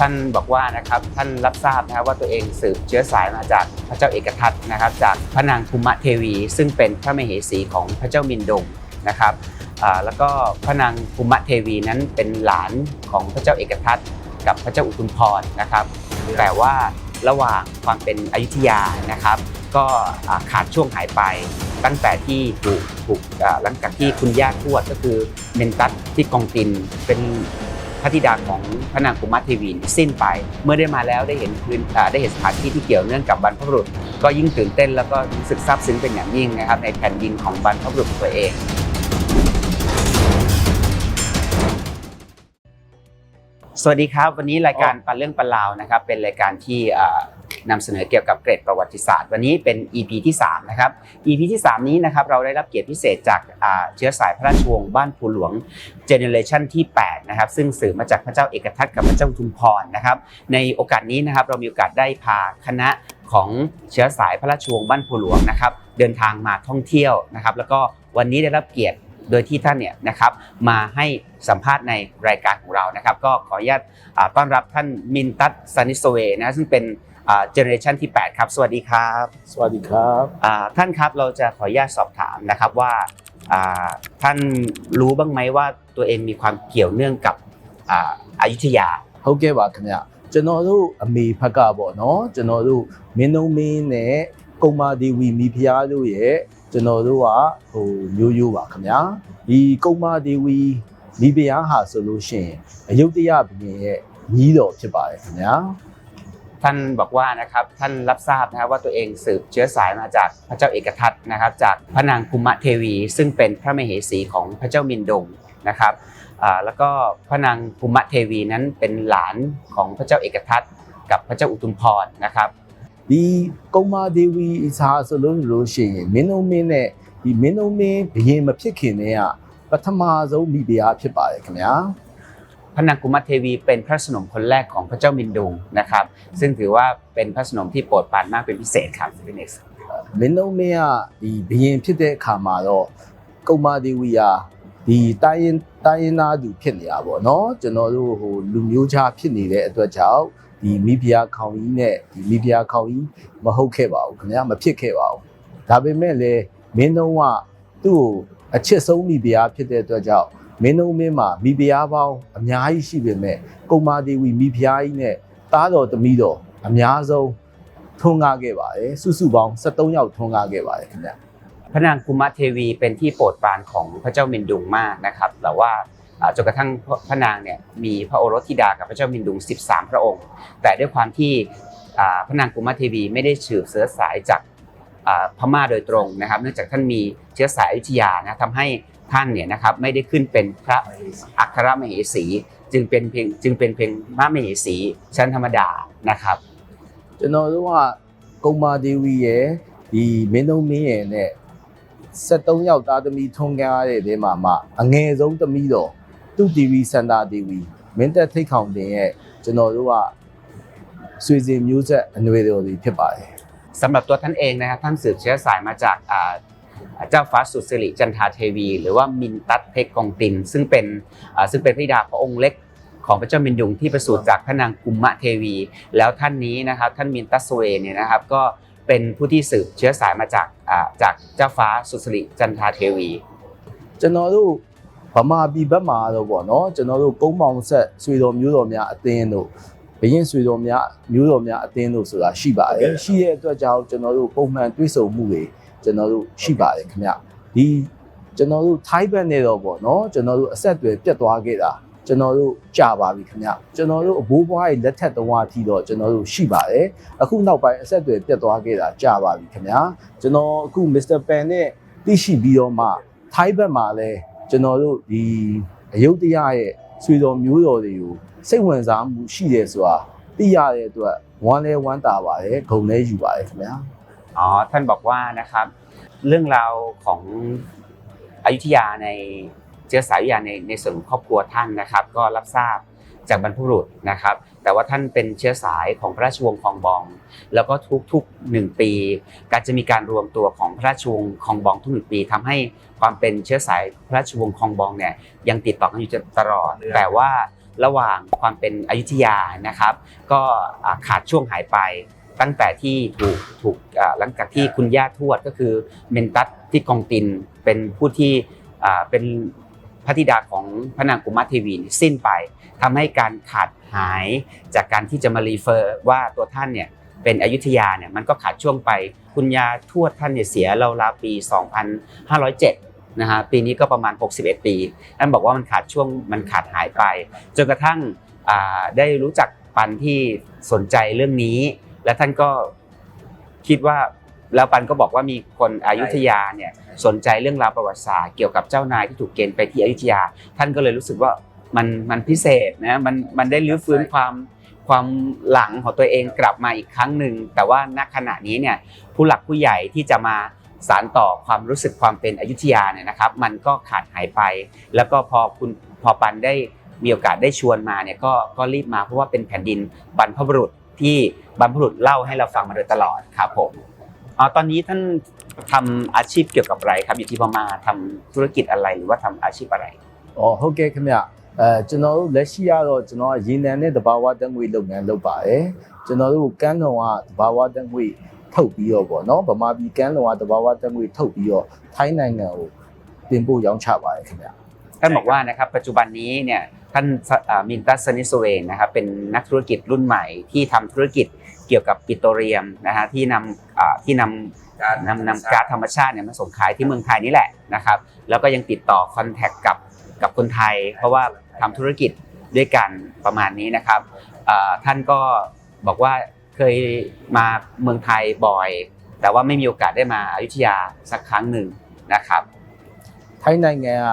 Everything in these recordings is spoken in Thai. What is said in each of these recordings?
ท่านบอกว่านะครับท่านรับทราบนะครับว่าตัวเองสืบเชื้อสายมาจากพระเจ้าเอกทัตนะครับจากพระนางภูมะเทวี ซึ่งเป็นพระมเหสีของพระเจ้ามินดงนะครับแล้วก็พระนางภูมะเทวีนั้นเป็นหลานของพระเจ้าเอกทัตกับพระเจ้าอุทุมพรนะครับ แต่ว่าระหว่างความเป็นอยุธยานะครับ ก็ขาดช่วงหายไปตั้งแต่ที่ถูกถูกหลังจากที่คุณย่าทวดก็คือเมนตัสที่กองตินเป็น พระธิดาของพระนางกุมาเทวีสิ้นไป เมื่อได้มาแล้วได้เห็นพื้นได้เห็นสถานที่ที่เกี่ยวเนื่องกับบรรพบุรุษ ก็ยิ่งตื่นเต้นแล้วก็รู้สึกซาบซึ้งเป็นอย่างยิ่งนะครับในแผ่นดินของบรรพบุรุษตัวเองสวัสดีครับ วันนี้รายการปันเรื่องปันลาวนะครับเป็นรายการที่ นำเสนอเกี่ยวกับเกร็ดประวัติศาสตร์ วันนี้เป็น EP ที่3นะครับ EP ที่ 3 นี้นะครับเราได้รับเกียรติพิเศษจากเชื้อสายพระราชวงศ์บ้านภูหลวงเจเนเรชันที่8นะครับซึ่งสืบมาจากพระเจ้าเอกทัตกับพระเจ้าทุมพรนะครับในโอกาสนี้นะครับเรามีโอกาสได้พาคณะของเชื้อสายพระราชวงศ์บ้านภูหลวงนะครับเดินทางมาท่องเที่ยวนะครับแล้วก็วันนี้ได้รับเกียรติโดยที่ท่านเนี่ยนะครับมาให้สัมภาษณ์ในรายการของเรานะครับ ก็ขออนุญาตต้อนรับท่านมินตัสซานิสเวนะซึ่งเป็น เจเนเรชันที่ 8 ครับ สวัสดีครับ สวัสดีครับท่านครับเราจะขออนุญาตสอบถามนะครับว่าท่านรู้บ้างไหมว่าตัวเองมีความเกี่ยวเนื่องกับอายุทยาဟုတ်ကဲ့ပါခင်ဗျကျွန်တော်တို့အမေဖက်ကပေါ့နော်ကျွန်တော်တို့မင်းလုံးမင်းနဲ့ကုမာဒေဝီမိဖုရားတို့ရဲ့ကျွန်တော်တို့ยဟိုမျိုးရိုးပါခင်ဗျာဒီကုမာဒေဝီမိဖုရားนี่โดလို့ရှိရင်အယုဒ္ဓ ท่านบอกว่านะครับท่านรับทราบนะครับว่าตัวเองสืบเชื้อสายมาจากพระเจ้าเอกทัตนะครับ จากพระนางภูมะเทวี ซึ่งเป็นพระมเหสีของพระเจ้ามินดงนะครับอ่าแล้วก็พระนางภูมะเทวีนั้นเป็นหลานของพระเจ้าเอกทัตกับพระเจ้าอุทุมพรนะครับ ဒီကုံမာဒေဝီစာဆိုလို့လို့ရှိရင်မင်းလုံးမင်းနဲ့ဒီမင်းလုံးမင်းဘုရင်မဖြစ်ခင်တည်းကပထမဆုံးမိဖုရားဖြစ်ပါတယ်ခင်ဗျာ พ ระนางกุมาเทวีเป็นพระสนมคนแรกของพระเจ้ามินดุงนะครับ ซึ่งถือว่าเป็นพระสนมที่โปรดปรานมากเป็นพิเศษครับพี่เน็กซ์ မင်းလုံးမင်းကဒီဘရင်ဖြစ်တဲ့အခါမှာတော့ကုမာဒေဝီယာဒီတိုင်းရင်တိုင်းရင်သားသူဖြစ်နေတာပေါ့နော်ကျွန်တော်တို့ဟိုလူမျိုးခြားဖြစ်နေတဲ့အတွက်ကြောင့်ဒီမိဖုရားခေါင်ကြီးနဲ့ဒီမိဖုရားခေါင်ကြီးမဟုတ်ခဲ့ပါဘူးခင်ဗျာမဖြစ်ခဲ့ပါဘူးဒါပေမဲ့လည်းမင်းလုံးကသူ့ကိုအချစ်ဆုံးမိဖုရားဖြစ်တဲ့အတွက်ကြောင့် မင်းလုံးမင်းမှာမိဖုရားပေါင်းအများကြီးရှိပေမဲ့ကုမာဒေဝီမိဖုရားကြီးနဲ့သားတော်သမီးတော်အများဆုံး ထွန်းကားခဲ့ပါတယ်စုစုပေါင်း73ယောက်ထွန်းကားခဲ့ပါတယ်ခင်ဗျ พระนางกุมาเทวีเป็นที่โปรดปรานของพระเจ้ามินดุงมากนะครับ แต่ว่าอ่าจนกระทั่งพระนางเนี่ยมีพระโอรสธิดากับพระเจ้ามินดุง 13 พระองค์ แต่ด้วยความที่อ่าพระนางกุมาเทวีไม่ได้สืบเชื้อสายจากอ่าพม่าโดยตรงนะครับ เนื่องจากท่านมีเชื้อสายอยุธยานะทำให้ ท่านเนี่ยนะครับไม่ได้ขึ้นเป็นพระอัครมเหสี จึงเป็นเพียงจึงเป็นเพียงพระมเหสีชั้นธรรมดานะครับ ကျွန်တော်တို့ကကုံမာဒေဝီရဲ့ဒီမင်းသုံးမင်းရဲ့နဲ့73ယောက်သားသမီးထွန်းကားတဲ့တဲမှာမှအငယ်ဆုံးသမီးတော်သူတီဗီစန္ဒာဒေဝီမင်းသက်ထိတ်ခေါင်တင်ရဲ့ကျွန်တော်တို့ကဆွေစဉ်မျိုးဆက်အနွယ်တော်တွေဖြစ်ပါတယ် สำหรับตัวท่านเองนะครับท่านสืบเชื้อสายมาจากอ่า เจ้าฟ้าสุสิริจันทาเทวี หรือว่ามินตัตเพกกองติน ซึ่งเป็นอ่าซึ่งเป็นพระธิดาพระองค์เล็กของพระเจ้ามินดุงที่ประสูติจากพระนางกุมมะเทวี แล้วท่านนี้นะครับท่านมินตัสเวเนี่ยนะครับก็เป็นผู้ที่สืบเชื้อสายมาจากอ่าจากเจ้าฟ้าสุสิริจันทาเทวี ကျွန်တော်တို့ဗမာပြည်ဘက်မှာတော့ဗောနော်ကျွန်တော်တို့ကုန်းမောင်ဆက်ဆွေတော်မျိုးတော်များအသင်းတို့ဘရင်ဆွေတော်များမျိုးတော်များအသင်းတို့ဆိုတာရှိပါတယ်ရှိတဲ့အတွက်ကြောင့်ကျွန်တော်တို့ပုံမှန်တွေ့ဆုံမှုတွေ ကျွန်တော်တို့ရှိပါတယ်ခင်ဗျဒီကျွန်တော်တို့ထိုင်းဘက်နဲ့တော့ဗောနော်ကျွန်တော်တို့အဆက်အသွယ်ပြတ်သွားခဲ့တာကျွန်တော်တို့ကြာပါပြီခင်ဗျကျွန်တော်တို့အဘိုးဘွားရဲ့လက်ထက်တုန်းကအထိတော့ကျွန်တော်တို့ရှိပါတယ်အခုနောက်ပိုင်းအဆက်အသွယ်ပြတ်သွားခဲ့တာကြာပါပြီခင်ဗျကျွန်တော်အခုမစ္စတာပန်နဲ့သိရှိပြီးတော့မှထိုင်းဘက်မှာလည်းကျွန်တော်တို့ဒီအယုဒ္ဓယရဲ့ဆွေတော်မျိုးတော်တွေကိုစိတ်ဝင်စားမှုရှိတယ်ဆိုတာသိရတဲ့အတွက်ဝမ်းလဲဝမ်းသာပါတယ်ဂုဏ်လဲယူပါတယ်ခင်ဗျာ อ๋อท่านบอกว่านะครับ เรื่องราวของอยุธยาในเชื้อสายอยุธยาในในส่วนของครอบครัวท่านนะครับ ก็รับทราบจากบรรพบุรุษนะครับ แต่ว่าท่านเป็นเชื้อสายของพระราชวงศ์คองบอง แล้วก็ทุกๆหนึ่งปี การจะมีการรวมตัวของพระราชวงศ์คองบองทุกหนึ่งปีทำให้ความเป็นเชื้อสายพระราชวงศ์คองบองเนี่ยยังติดต่อกันอยู่ตลอด แต่ว่าระหว่างความเป็นอยุธยานะครับ ก็อ่าขาดช่วงหายไป ตั้งแต่ที่ถูกถูกอ่าหลังจากที่คุณย่าทวดก็คือเมนตัสที่กองตินเป็นผู้ที่อ่าเป็นพระธิดาของพระนางกุมาเทวีเนี่ยสิ้นไปทำให้การขาดหายจากการที่จะมารีเฟอร์ว่าตัวท่านเนี่ยเป็นอยุธยาเนี่ยมันก็ขาดช่วงไปคุณยาทวดท่านเนี่ยเสียราวๆปี 2507 นะฮะปีนี้ก็ประมาณ 61 ปีท่านบอกว่ามันขาดช่วงมันขาดหายไป จนกระทั่งอ่าได้รู้จักปันที่สนใจเรื่องนี้ และท่านก็คิดว่าแล้วปันก็บอกว่ามีคนอยุธยาเนี่ยสนใจเรื่องราวประวัติศาสตร์เกี่ยวกับเจ้านายที่ถูกเกณฑ์ไปที่อยุธยา ท่านก็เลยรู้สึกว่ามันมันพิเศษนะมันมันได้รื้อฟื้นความความหลังของตัวเองกลับมาอีกครั้งหนึ่งแต่ว่าณขณะนี้เนี่ยผู้หลักผู้ใหญ่ที่จะมาสารต่อความรู้สึกความเป็นอยุธยาเนี่ยนะครับ มันก็ขาดหายไป แล้วก็พอคุณพอปันได้มีโอกาสได้ชวนมาเนี่ยก็ก็รีบมาเพราะว่าเป็นแผ่นดินบรรพบุรุษ ที่บรรพบุรุษเล่าให้เราฟังมาโดยตลอดครับผมอ๋อตอนนี้ท่านทำอาชีพเกี่ยวกับอะไรครับอยู่ที่พม่าทำธุรกิจอะไรหรือว่าทำอาชีพอะไร อ๋อဟုတ်ကဲ့ခင်ဗျအဲကျွန်တော်တို့လက်ရှိကတော့ကျွန်တော်ကရေနံနဲ့တဘာဝတက်ငွေလုပ်ငန်းလုပ်ပါတယ်ကျွန်တော်တို့ကမ်းလွန်ကတဘာဝတက်ငွေထုတ်ပြီးတော့ပေါ့နော်ဗမာပြည်ကမ်းလွန်ကတဘာဝတက်ငွေထုတ်ပြီးတော့ထိုင်းနိုင်ငံကိုတင်ပို့ရောင်းချပါတယ်ခင်ဗျ ท่านบอกว่านะครับปัจจุบันนี้เนี่ย ท่านอ่ามินตัสซนิสเวนนะครับเป็นนักธุรกิจรุ่นใหม่ที่ทำธุรกิจเกี่ยวกับปิโตรเลียมนะฮะที่นำอ่าที่นำนำนำก๊าซธรรมชาติเนี่ยมาส่งขายที่เมืองไทยนี่แหละนะครับแล้วก็ยังติดต่อคอนแทคกับกับคนไทย เพราะว่าทำธุรกิจด้วยกันประมาณนี้นะครับอ่าท่านก็บอกว่าเคยมาเมืองไทยบ่อย แต่ว่าไม่มีโอกาสได้มาอยุธยาสักครั้งหนึ่งนะครับ ထိုင်းနိုင်ငံက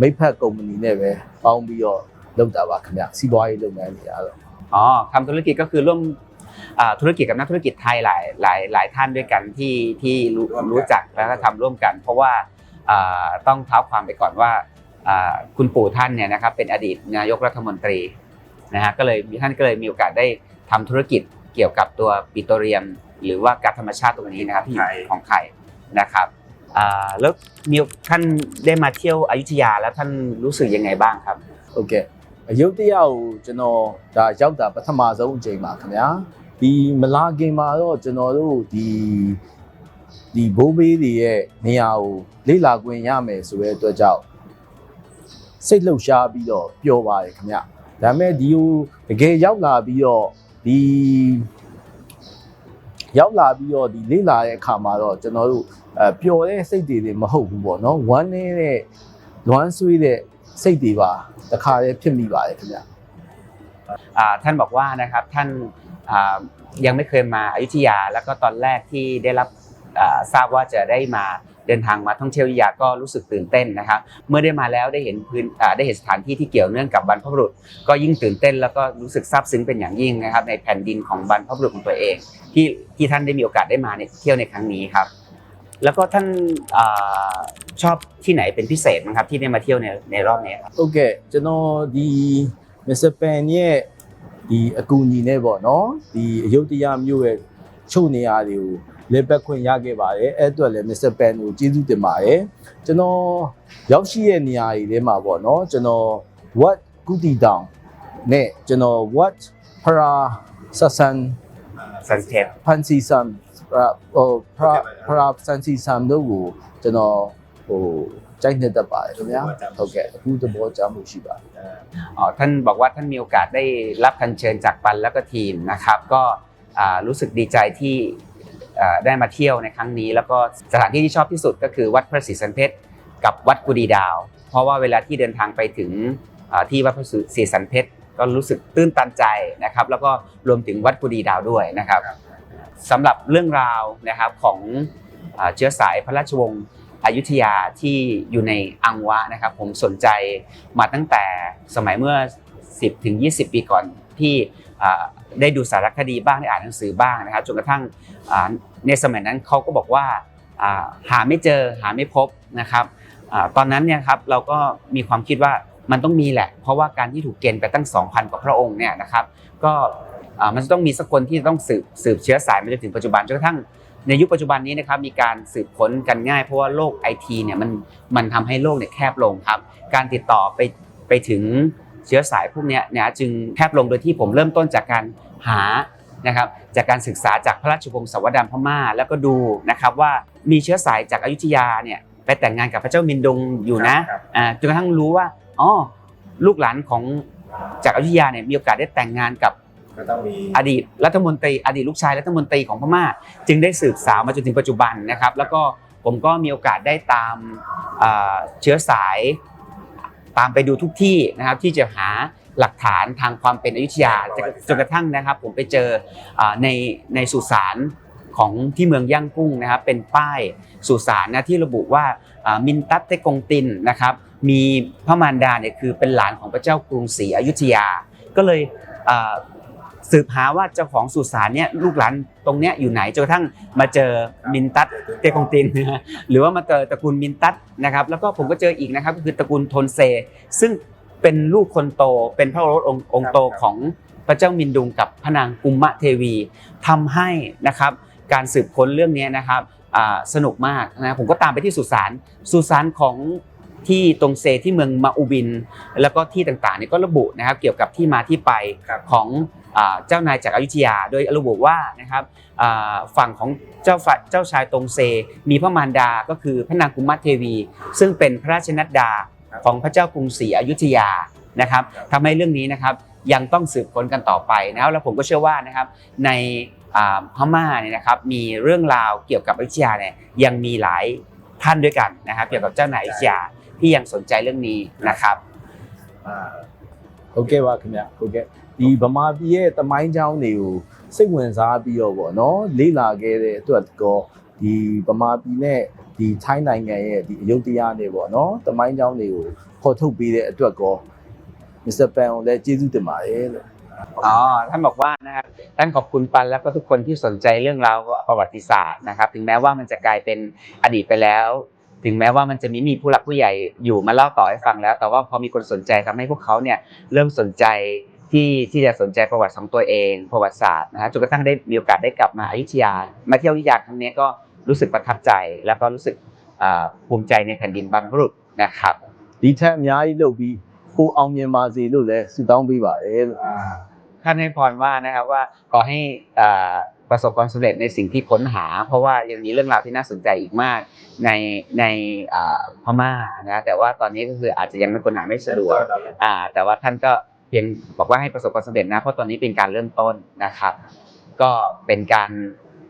မိတ်ဖက်ကုမ္ပဏီနဲ့ပဲပေါင်းပြီးတော့ လုပ်တာပါခင်ဗျစီးပွားရေးလုပ်ငန်းတွေအားတော့ อ๋อทำธุรกิจก็คือร่วมอ่าธุรกิจกับนักธุรกิจไทยหลายหลายหลายท่านด้วยกันที่ที่รู้รู้จักแล้วก็ทำร่วมกัน เพราะว่าอ่าต้องเท้าความไปก่อนว่าอ่าคุณปู่ท่านเนี่ยนะครับเป็นอดีตนายกรัฐมนตรีนะฮะก็เลยท่านก็เลยมีโอกาสได้ทำธุรกิจเกี่ยวกับตัวปิโตรเลียม หรือว่าก๊าซธรรมชาติตรงนี้นะครับที่อยู่ของไทยนะครับอ่าแล้วมีท่านได้มาเที่ยวอยุธยาแล้วท่านรู้สึกยังไงบ้างครับ ဟုတ်ကဲ့ အယုတ်တရားကိုကျွန်တော်ဒါရောက်တာပထမဆုံးအချိန်ပါခင်ဗျာဒီမလာခင်မှာတော့ကျွန်တော်တို့ဒီဒီဘိုးဘေးတွေရဲ့နေရာကိုလေ့လာခွင့်ရမယ်ဆိုတဲ့အတွက်ကြောင့်စိတ်လှုပ်ရှားပြီးတော့ပျော်ပါတယ်ခင်ဗျဒါပေမဲ့ဒီဟိုတကယ်ရောက်လာပြီးတော့ဒီရောက်လာပြီးတော့ဒီလေ့လာတဲ့အခါမှာတော့ကျွန်တော်တို့အဲပျော်တဲ့စိတ်တွေတွေမဟုတ်ဘူးပေါ့နော်ဝမ်းနေတဲ့လွမ်းဆွေးတဲ့ စိတ်တွေပါတခါတည်းဖြစ်မိပါတယ်ခင်ဗျ อ่าท่านบอกว่านะครับท่านอ่ายังไม่เคยมาอยุธยา แล้วก็ตอนแรกที่ได้รับอ่าทราบว่าจะได้มาเดินทางมาท่องเที่ยวอยุธยาก็รู้สึกตื่นเต้นนะครับ เมื่อได้มาแล้วได้เห็นพื้นอ่าได้เห็นสถานที่ที่เกี่ยวเนื่องกับบรรพบุรุษ ก็ยิ่งตื่นเต้นแล้วก็รู้สึกซาบซึ้งเป็นอย่างยิ่งนะครับ ในแผ่นดินของบรรพบุรุษของตัวเอง ที่ที่ท่านได้มีโอกาสได้มาในเที่ยวในครั้งนี้ครับ แล้วก็ท่านอ่าชอบที่ไหนเป็นพิเศษไหมครับที่ได้มาเที่ยวในในรอบนี้ครับ ဟုတ်ကဲ့ကျွန်တော်ဒီမစ္စပန်ရဲ့ဒီအကူအညီနဲ့ပေါ့နော်ဒီအယုတ်တရားမျိုးရဲ့ချုပ်နေရာတွေကိုလက်ပတ်ခွင့်ရခဲ့ပါတယ်အဲ့အတွက်လည်းမစ္စပန်ကိုကျေးဇူးတင်ပါတယ်ကျွန်တော်ရောက်ရှိရဲ့နေရာတွေထဲမှာပေါ့နော်ကျွန်တော် what ကုတီတောင်နဲ့ကျွန်တော် what ဖရာဆဆန် ซันเทป ဖန်စီဆမ် ဟိုဖရာဖရာဆန်စီဆမ်တို့ကိုကျွန်တော်ဟိုကြိုက်နေတတ်ပါတယ်ခင်ဗျာဟုတ်ကဲ့အခုသဘောကျမှုရှိပါတယ် อ๋อท่านบอกว่าท่านมีโอกาสได้รับคัญเชิญจากปันแล้วก็ทีมนะครับ ก็อ่ารู้สึกดีใจที่อ่าได้มาเที่ยวในครั้งนี้ แล้วก็สถานที่ที่ชอบที่สุดก็คือวัดพระศรีสันเพชรกับวัดกุดีดาว เพราะว่าเวลาที่เดินทางไปถึงอ่าที่วัดพระศรีสันเพชรก็รู้สึกตื้นตันใจนะครับ แล้วก็รวมถึงวัดกุดีดาวด้วยนะครับ สำหรับเรื่องราวนะครับของเชื้อสายพระราชวงศ์อยุธยาที่อยู่ในอังวะนะครับ ผมสนใจมาตั้งแต่สมัยเมื่อ 10ถึง20 ปีก่อนที่ได้ดูสารคดีบ้างได้อ่านหนังสือบ้างนะครับจนกระทั่งในสมัยนั้นเขาก็บอกว่าหาไม่เจอหาไม่พบนะครับตอนนั้นเนี่ยครับเราก็มีความคิดว่ามันต้องมีแหละ เพราะว่าการที่ถูกเกณฑ์ไปตั้ง 2,000 กว่าพระองค์เนี่ยนะครับ ก็ มันจะต้องมีสักคนที่ต้องสืบสืบเชื้อสายมาจนถึงปัจจุบันจนกระทั่งในยุคปัจจุบันนี้นะครับมีการสืบค้นกันง่ายเพราะว่าโลกไอทีเนี่ยมันมันทำให้โลกเนี่ยแคบลงครับ การติดต่อไปไปถึงเชื้อสายพวกเนี้ยนะจึงแคบลงโดยที่ผมเริ่มต้นจากการหานะครับจากการศึกษาจากพระราชวงศ์สวดามพม่า แล้วก็ดูนะครับว่ามีเชื้อสายจากอยุธยาเนี่ยไปแต่งงานกับพระเจ้ามินดงอยู่นะครับอ่าจนกระทั่งรู้ว่าอ๋อลูกหลานของจากอยุธยาเนี่ยมีโอกาสได้แต่งงานกับ ก็ต้องมีอดีตรัฐมนตรีอดีตลูกชายรัฐมนตรีของพม่า จึงได้สืบสาวมาจนถึงปัจจุบันนะครับ แล้วก็ผมก็มีโอกาสได้ตามอ่าเชื้อสายตามไปดูทุกที่นะครับที่จะหาหลักฐานทางความเป็นอยุธยาจนจนกระทั่งนะครับ ผมไปเจออ่าในในสุสานของที่เมืองย่างกุ้งนะครับ เป็นป้ายสุสานนะที่ระบุว่าอ่ามินตัตเตกงตินนะครับ มีพระมารดาเนี่ยคือเป็นหลานของพระเจ้ากรุงศรีอยุธยา ก็เลยอ่า สืบหาว่าเจ้าของสุสานเนี่ยลูกหลานตรงเนี้ยอยู่ไหนจนกระทั่งมาเจอมินตัตเตกองตินนะฮะหรือว่ามาเจอตระกูลมินตัตนะครับแล้วก็ผมก็เจออีกนะครับก็คือตระกูลทนเซ ซึ่งเป็นลูกคนโตเป็นพระโอรสองค์โตของพระเจ้ามินดุงกับพระนางกุมมะเทวีทำให้นะครับการสืบค้นเรื่องนี้นะครับสนุกมากนะผมก็ตามไปที่สุสานสุสานของ ที่ตรงเซที่เมืองมาอูบิน แล้วก็ที่ต่างๆเนี่ยก็ระบุนะครับเกี่ยวกับที่มาที่ไปครับของอ่าเจ้านายจากอยุธยา โดยระบุว่านะครับอ่าฝั่งของเจ้าฝ่ายเจ้าชายตรงเซ มีพระมารดาก็คือพระนางกุมมะเทวี ซึ่งเป็นพระราชนัดดาครับของพระเจ้ากรุงศรีอยุธยานะครับครับทำให้เรื่องนี้นะครับยังต้องสืบค้นกันต่อไปนะครับแล้วผมก็เชื่อว่านะครับในอ่าพม่าเนี่ยนะครับมีเรื่องราวเกี่ยวกับอยุธยาเนี่ยยังมีหลายท่านด้วยกันนะครับเกี่ยวกับเจ้านายอยุธยา ที่ยังสนใจเรื่องนี้นะครับ อ่า ဟုတ်ကဲ့ပါခင်ဗျဟုတ်ကဲ့ဒီဗမာပြည်ရဲ့တမိုင်းကြောင်းတွေကိုစိတ်ဝင်စားပြီးတော့ဗောနော်လေ့လာခဲ့တဲ့အတွက်ကောဒီဗမာပြည်နဲ့ဒီထိုင်းနိုင်ငံရဲ့ဒီအယုဒ္ဓယနဲ့ဗောနော်တမိုင်းကြောင်းတွေကိုခေါ်ထုတ်ပေးတဲ့အတွက်ကောမစ္စတာပန်ကိုလည်းကျေးဇူးတင်ပါတယ်လို့ อ๋อท่านบอกว่านะครับท่านขอบคุณปันแล้วก็ทุกคนที่สนใจเรื่องราวประวัติศาสตร์นะครับ ถึงแม้ว่ามันจะกลายเป็นอดีตไปแล้ว ถึงแม้ว่ามันจะมีมีผู้หลักผู้ใหญ่อยู่มาเล่าต่อให้ฟังแล้ว แต่ว่าพอมีคนสนใจทำให้พวกเขาเนี่ยเริ่มสนใจที่ที่จะสนใจประวัติของตัวเอง ประวัติศาสตร์นะฮะจนกระทั่งได้มีโอกาสได้กลับมาอยุธยา มาเที่ยวอยุธยาครั้งนี้ก็รู้สึกประทับใจ แล้วก็รู้สึกอ่าภูมิใจในแผ่นดินบรรพบุรุษนะครับ ဒီထက်အများကြီးလုပ်ပြီးကိုအောင်မြင်ပါစေလို့လည်းဆုတောင်းပေးပါတယ်လို့ ท่านให้พรว่านะครับว่าขอให้อ่า ประสบความสำเร็จในสิ่งที่ค้นหา เพราะว่ายังมีเรื่องราวที่น่าสนใจอีกมากในในพม่านะแต่ว่าตอนนี้ก็คืออาจจะยังไม่คนหาไม่สะดวกอ่าแต่ว่าท่านก็เพียงบอกว่าให้ประสบความสำเร็จนะเพราะตอนนี้เป็นการเริ่มต้นนะครับ ก็เป็นการ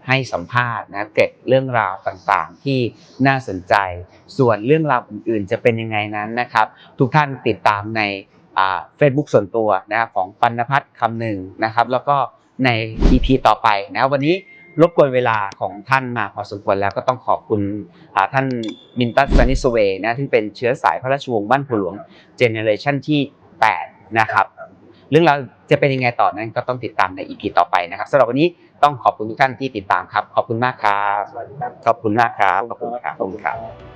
ให้สัมภาษณ์นะเก็บเรื่องราวต่างๆที่น่าสนใจ ส่วนเรื่องราวอื่นๆ จะเป็นยังไงนั้นนะครับ ทุกท่านติดตามในเฟซบุ๊กส่วนตัวนะครับของปัณพัฒน์คำหนึ่งนะครับ แล้วก็ ใน EP ต่อไปนะครับวันนี้รบกวนเวลาของท่านมาพอสมควรแล้วก็ต้องขอบคุณอ่าท่านมินตัสซานิสเวย์นะซึ่งเป็นเชื้อสายพระราชวงศ์บ้านผัวหลวงเจเนเรชันที่ 8 นะครับ เรื่องราวจะเป็นยังไงต่อนั้นก็ต้องติดตามใน EP ต่อไปนะครับสำหรับวันนี้ต้องขอบคุณทุกท่านที่ติดตามครับ ขอบคุณมากครับสวัสดีครับขอบคุณมากครับ ขอบคุณครับขอบคุณครับ